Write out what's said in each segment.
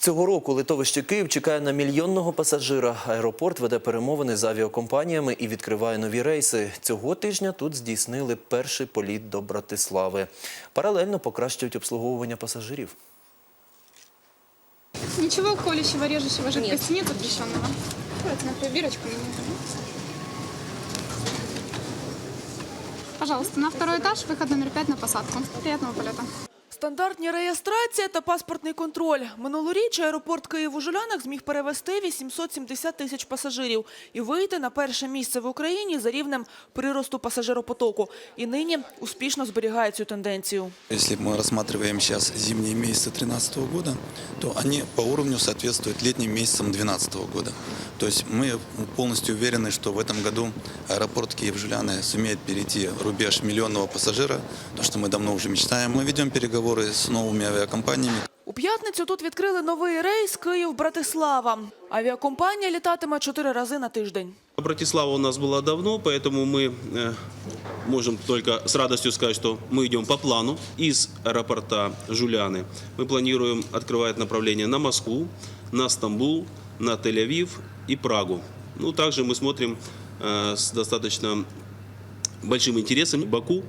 Цього року литовище Київ чекає на мільйонного пасажира. Аеропорт веде перемовини з авіакомпаніями і відкриває нові рейси. Цього тижня тут здійснили перший політ до Братислави. Паралельно покращують обслуговування пасажирів. Ничего колющего, режущего жидкости нет, запрещенного. Давайте на пробирочку. Пожалуйста, на второй этаж, выход номер пять на посадку. Приятного полета. Стандартні реєстрація та паспортний контроль. Минулоріч аеропорт Київ-Ужулянах зміг перевезти 870 тисяч пасажирів і вийти на перше місце в Україні за рівнем приросту пасажиропотоку. І нині успішно зберігає цю тенденцію. Если мы рассматриваем сейчас зимние месяцы 2013 года, то они по уровню соответствуют летним месяцам 2012 года. То есть мы полностью уверены, что в этом году аэропорт Киев-Жуляны сумеет перейти рубеж миллионного пассажира, то, что мы давно уже мечтаем. Мы ведем переговоры с новыми авиакомпаниями, У п'ятницю тут відкрили новий рейс Київ-Братислава. Авіакомпанія літатиме чотири рази на тиждень. Братислава у нас была давно, поэтому мы э, можем только с радостью сказать, что мы идем по плану. Из аэропорта Жуляны мы планируем открывать направление на Москву, на Стамбул, на Тель-Авив и Прагу. Ну, также мы смотрим э, с достаточно большим интересом Баку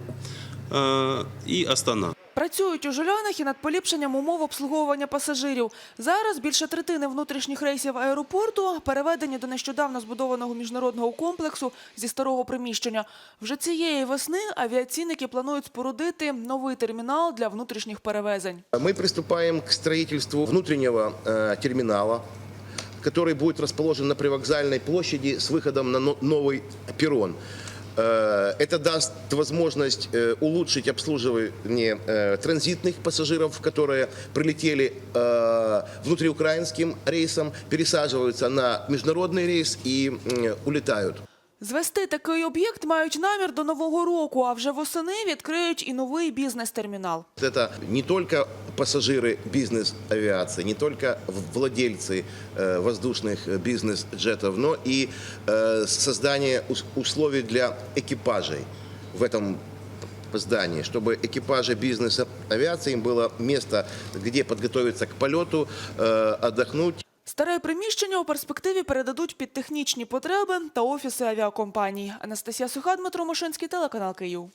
э, и Астана. Працюють у Жулянах і над поліпшенням умов обслуговування пасажирів. Зараз більше третини внутрішніх рейсів аеропорту переведені до нещодавно збудованого міжнародного комплексу зі старого приміщення. Вже цієї весни авіаційники планують спорудити новий термінал для внутрішніх перевезень. Мы приступаем к строительству внутреннего э, терминала, который будет расположен на привокзальной площади с выходом на но- новый перрон. Э, Это даст возможность э, улучшить обслуживание э, транзитных пассажиров, которые прилетели э, внутриукраинским рейсом, пересаживаются на международный рейс и м, улетают. Звести такий об'єкт мають намір до нового року, а вже восени відкриють і новий бізнес-термінал. Это не только пассажиры бизнес-авиации, не только в- владельцы э, воздушных э, бизнес-джетов, но и э, создание ус- условий для экипажей в этом здании, чтобы экипажи бизнес-авиации им было место, где подготовиться к полету, э, отдохнуть. Старе приміщення у перспективі передадуть під технічні потреби та офіси авіакомпаній. Анастасія Суха, Дмитро Мошинський, телеканал Київ.